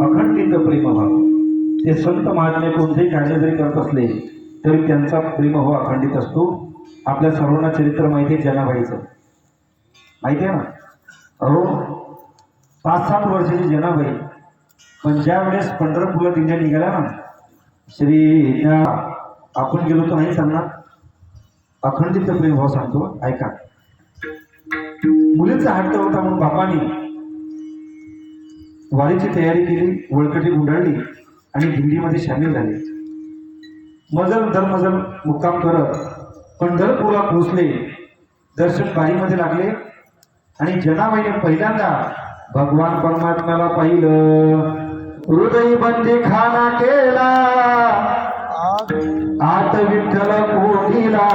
अखंडित प्रेमभाव ते संत महात्मे कोणतेही कार्य जरी करत असले तरी त्यांचा प्रेमभाव अखंडित असतो. आपल्या सर्वांना चरित्र माहिती आहे जनाबाईचं माहिती आहे ना? अहो पाच सात वर्षाची जनाबाई पण ज्या वेळेस पंढरपूरला दिंड्या निघाल्या ना श्री त्या आपण गेलो तर नाही सांगणार? अखंडित प्रेमभाव सांगतो ऐका. मुलीचा हट्ट होता म्हणून बापाने वारीची तयारी केली वळकटी गुंडाळली आणि दिंडीमध्ये सामील झाले. मजल दरमजल मुक्काम करत पंढरपूरला पोहोचले. दर्शन बारीमध्ये लागले. आणि जनाबाईने पहिल्यांदा भगवान परमात्म्याला पाहिलं. हृदय बंदी खाना केला. आत विठ्ठल कोणीला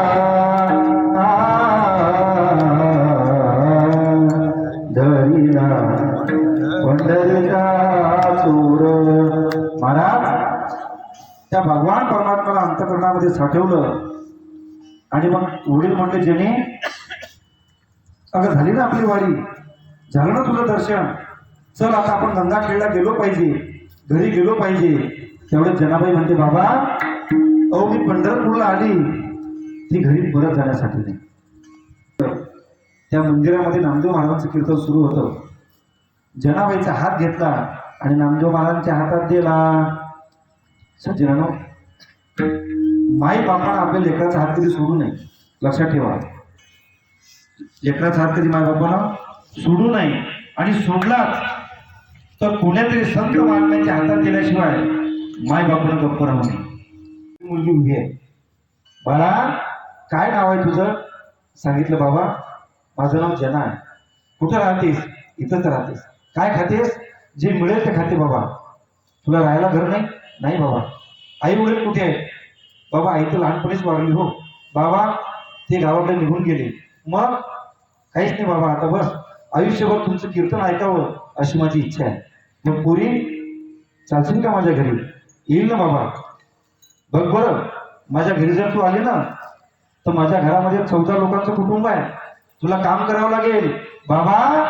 धरीला. पंढरीला चूर महाराज त्या भगवान परमात्म्याला अंतकरणामध्ये साठवलं. आणि मग वडील म्हणले जेणे अगं झाली ना आपली वारी. झालं ना तुझं दर्शन? चल आता आपण गंगा खेळला गेलो पाहिजे. घरी गेलो पाहिजे. तेवढं जनाबाई म्हणते बाबा अहो मी पंढरपूरला आली. ती घरी परत जाण्यासाठी नाही. त्या मंदिरामध्ये नामदेव महाराजांचं कीर्तन सुरू होतं. जनाबाईचा हात घेतला आणि नामदेव महाराजांच्या हातात दिला. सज्जनानो माई बापानं आपल्या लेकराचा हात कधी सोडू नये. लक्षात ठेवा. लेकराचा हात कधी माझ्या बापानं सोडू नये आणि सोडलाच. तर कोण्यातरी संत मानण्याच्या हातात दिल्याशिवाय माय बापानं गप्प राहू नये. मुलगी उभी आहे. बाळा काय नाव आहे तुझं? सांगितलं बाबा. माझं नाव जना आहे. कुठं राहतेस? इथंच राहतेस. काय खातेस? जे मिळेल ते खाते बाबा. तुला राहायला घर नाही? नाही बाबा. आई वडील कुठे आहे बाबा आई तर लहानपणीच वाढली हो. बाबा ते गावाकडे निघून गेले. मग काहीच नाही बाबा आता बस. आयुष्यभर तुमचं कीर्तन ऐकावं अशी माझी इच्छा आहे. मग पुरी चालशील का माझ्या घरी? येईल ना बाबा. बघ बरं माझ्या घरी जर तू आली ना तर माझ्या घरामध्ये चौदा लोकांचं कुटुंब आहे. तुला काम करावं लागेल. बाबा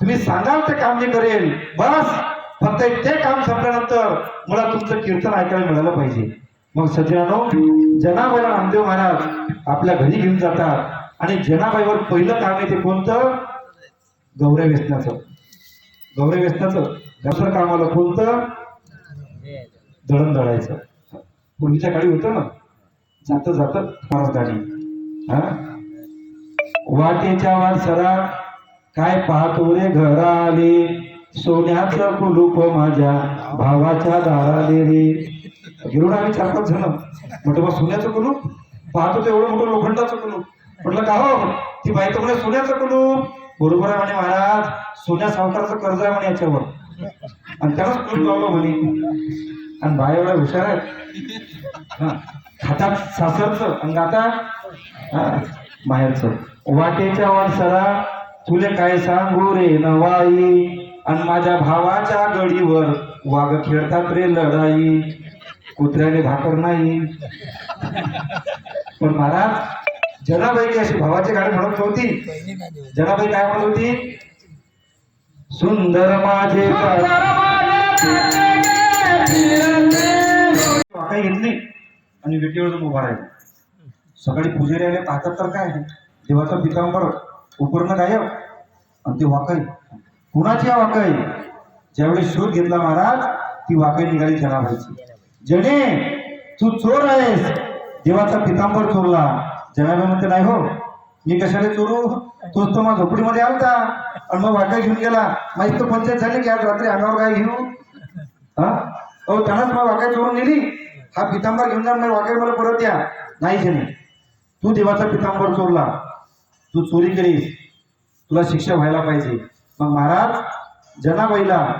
तुम्ही सांगाल ते काम मी करेल. बस. फक्त ते काम संपल्यानंतर मला तुमचं कीर्तन ऐकायला मिळालं पाहिजे. मग सज्जनानो जनावर नामदेव महाराज आपल्या घरी घेऊन जातात. आणि जनाबाईवर पहिलं काम आहे ते कोणतं? गौरव वेचण्याचं. गौरव वेचण्याचं. दुसरं काम आलं कोणतं? दळण दळायचं. पूर्वीच्या काळी होतं ना? जात जात. फारच गाडी हा? वाटेच्या वारसरा काय पाहतो रे घरा आले सोन्याचं कुलूप माझ्या भावाच्या दाराले रे. गिरून आम्ही चार पाच जण. म्हटलं मग सोन्याचं कुलूप? पाहतो तेवढं मोठं लोखंडाचं कुलूप. म्हटलं का हो? ती बाई तर सोन्याचं कुलूप बरोबर आहे म्हणे महाराज. सोन्या सावकाराचं कर्ज आहे म्हणे याच्यावर. आणि त्यालाच कुलूप लावलं म्हणे. आणि बाया एवढ्या हुशार आहेत. खातात हातात सासरचं आणि गातात बाहेरचं. वाटेच्या वाटसरा तुले काय सांगू रे नवाई? आणि माझ्या भावाच्या गडीवर वाघ खेळतात रे लढाई. कुत्र्याने भाकर नाही. पण महाराज जनाबाई अशी भावाची गाडी म्हणत नव्हती. जनाबाई काय म्हणत होती? सुंदर माझे वाकाई घेतली आणि विटेवर उभा राहिला. सकाळी पुजारी आले पाहतात तर काय देवाचा पितांबर उपरनं गायब. आणि ते वाकाई. कुणाची आहे वाकाई? ज्यावेळी शोध घेतला महाराज ती वाकाई निघाली जनाबाईची. जने तू चोर आहेस. देवाचा पितांबर चोरला. जनाबाई म्हणते नाही हो. मी कशाला चोरू? तोच तो माझ्या झोपडीमध्ये आलता. आणि मग वाटा घेऊन गेला. माहीत तो पंचायत झाली की आज रात्री अंगावर काय घेऊ? हा? अहो त्यानंच मग वाकाय चोरून नेली. हा पितांबर घेऊन जा मग वाकाय मला परत द्या. नाही जने तू देवाचा पितांबर चोरला. तू चोरी केलीस तुला शिक्षा व्हायला पाहिजे. मग महाराज जनाबाईला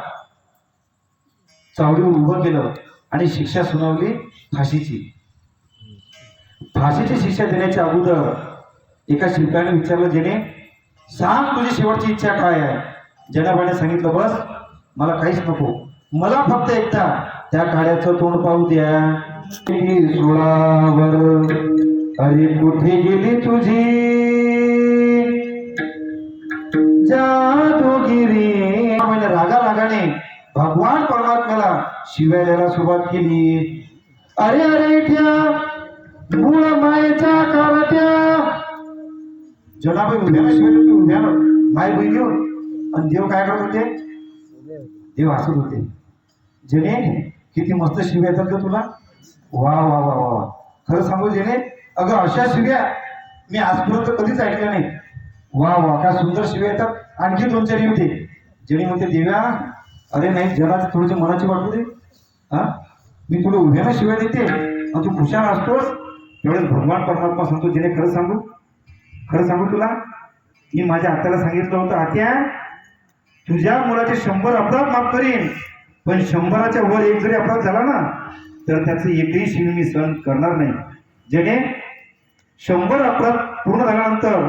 चावडी उभं केलं आणि शिक्षा सुनावली फाशीची. फाशीची शिक्षा देण्याच्या अगोदर एका शिल्पाने विचारलं जेणे सांग तुझी शेवटची इच्छा काय आहे? जनाबाने सांगितलं बस मला काहीच नको. मला फक्त एकदा त्या काळ्याचं तोंड पाहू द्या. सोळावर अरे कुठे गेली तुझी? जादूगिरी. म्हणजे रागा रागाने भगवान परमात्म्याला शिवाय द्यायला सुरुवात केली. अरे अरे ठ्या मूळ मायेचा करत्या जनाबाई उद्याला शिवाय होती उभ्यानं माय बहिणी हो. आणि देव काय करत होते? देव हसत होते. जेणे किती मस्त शिव्या येतात ग तुला. वा वा वा वा वा. खरं सांगू जेणे अगं अशा शिव्या मी आजपर्यंत कधीच ऐकल्या नाही वा वा काय सुंदर शिव्या येतात. आणखी दोन चार होते जेणे म्हणते देव्या अरे नाही जरा थोडीशी मनाची वाटू दे. हा? मी तुला उभ्यानं शिव्या देते. आणि तू खुशाल असतोस. तेवढेच भगवान परमात्मा सांगतो जिने खरं सांगू खरं सांगू तुला? मी माझ्या आत्याला सांगितलं होतं आत्या तुझ्या मुलाचे शंभर अपराध माफ करीन पण शंभराच्या वर एक जरी अपराध झाला ना तर त्याचं एकही शिवी मी सहन करणार नाही. जेणे शंभर अपराध पूर्ण झाल्यानंतर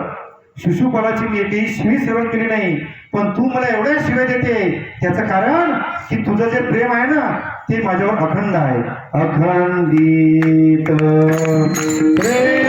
शिशुपालाची मी एकही शिवी सेवन केली नाही पण तू मला एवढ्या शिव्या देते. त्याचं कारण की तुझं जे प्रेम आहे ना ते माझ्यावर अखंड आहे. अखंडित. प्रेम